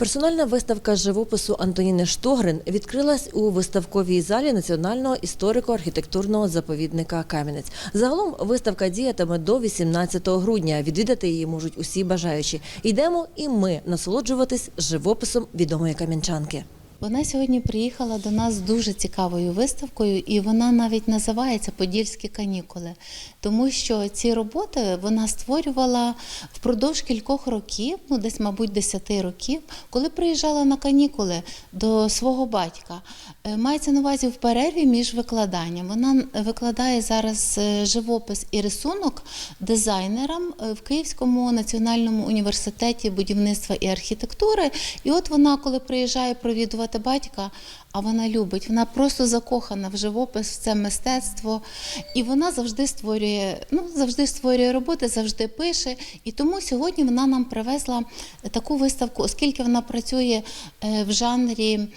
Персональна виставка живопису Антоніни Штогрин відкрилась у виставковій залі Національного історико-архітектурного заповідника Кам'янець. Загалом виставка діятиме до 18 грудня. Відвідати її можуть усі бажаючі. Йдемо і ми насолоджуватись живописом відомої кам'янчанки. Вона сьогодні приїхала до нас з дуже цікавою виставкою, і вона навіть називається Подільські канікули, тому що ці роботи вона створювала впродовж кількох років, ну десь, мабуть, 10 років, коли приїжджала на канікули до свого батька. Е, Мається на увазі в перерві між викладанням. Вона викладає зараз е, живопис і рисунок дизайнерам е, в Київському національному університеті будівництва і архітектури. І от вона, коли приїжджає провідувати батька, а вона любить, вона просто закохана в живопис, в це мистецтво. І вона завжди створює, ну завжди створює роботи, завжди пише. І тому сьогодні вона нам привезла таку виставку, оскільки вона працює в жанрі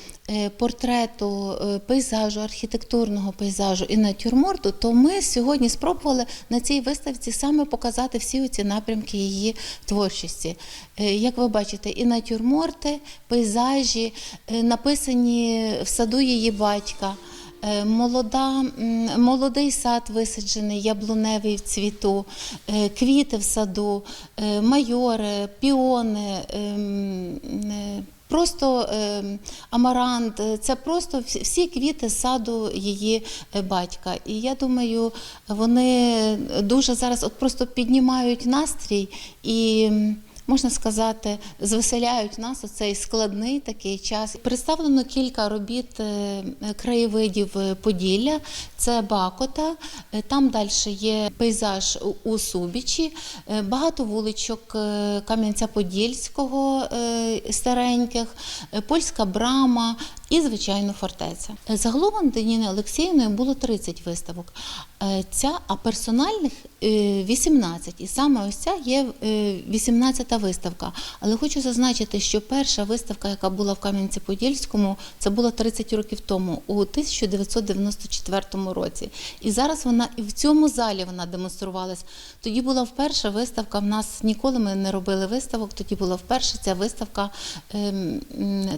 портрету, е, пейзажу, архітектурного пейзажу і натюрморту, то ми сьогодні спробували на цій виставці саме показати всі ці напрямки її творчості. Е, Як ви бачите, і натюрморти, пейзажі, е, написані в саду її батька. Молода, молодий сад висаджений, яблуневий в цвіту, квіти в саду, майори, піони, ем, просто ем, амарант. Е, Це просто всі- всі квіти саду її е, батька. І я думаю, вони дуже зараз от просто піднімають настрій і. Можна сказати, звеселяють нас у цей складний такий час. Представлено кілька робіт е, краєвидів е, Поділля. Це Бакота, е, там далі є пейзаж у- Субічі, багато вуличок Кам'янця-Подільського стареньких, польська брама і, звичайно, фортеця. Е, Загалом Антоніни Олексіївної було 30 виставок. Е, Ця, а персональних е, 18. І саме ось ця є 18-та виставка. Але хочу зазначити, що перша виставка, яка була в Кам'янці-Подільському, це було 30 років тому, у 1994 році. І зараз вона і в цьому залі вона демонструвалась. Тоді була вперше виставка. В нас ніколи ми не робили виставок. Тоді була вперше ця виставка, ем,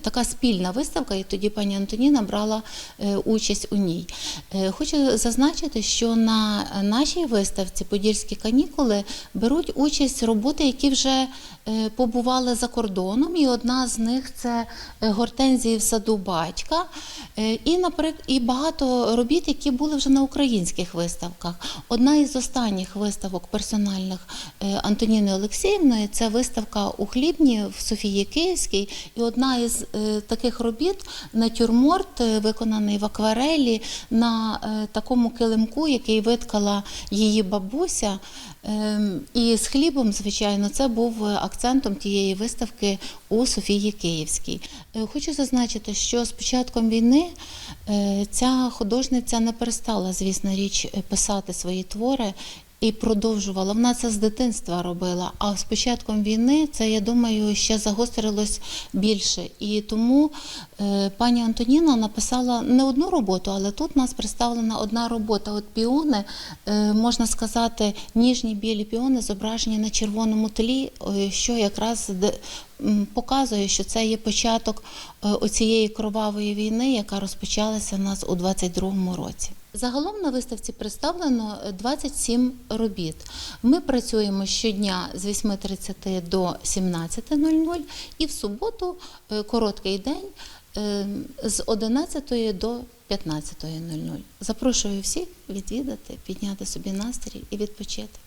така спільна виставка, і тоді пані Антоніна брала е, участь у ній. Е, Хочу зазначити, що на нашій виставці Подільські канікули беруть участь роботи, які вже е, побували за кордоном, і одна з них це гортензії в саду батька, і, наприклад, і багато робіт, які були вже на українських виставках. Одна із останніх виставок персональних Антоніни Олексіївної це виставка у Хлібні в Софії Київській. І одна із таких робіт натюрморт, е, виконаний в акварелі на е, такому килимку, який виткала її бабуся. Ем, І з хлібом, звичайно, це був е, акцентом тієї виставки у Софії Київській. Хочу зазначити, що з початком війни ця художниця не перестала, звісно, річ писати свої твори. І продовжувала. Вона це з дитинства робила. А з початком війни це, я думаю, ще загострилось більше. І тому е, пані Антоніна написала не одну роботу, але тут у нас представлена одна робота. От піони, е, можна сказати, ніжні білі піони зображені на червоному тлі, е, що якраз показує, що це є початок е, оцієї кровавої війни, яка розпочалася у нас у 22-му році. Загалом на виставці представлено е, 27 робіт. Ми працюємо щодня з 8.30 до 17.00 і в суботу е, короткий день е, з 11 до 15.00. Запрошую всіх відвідати, підняти собі настрій і відпочити.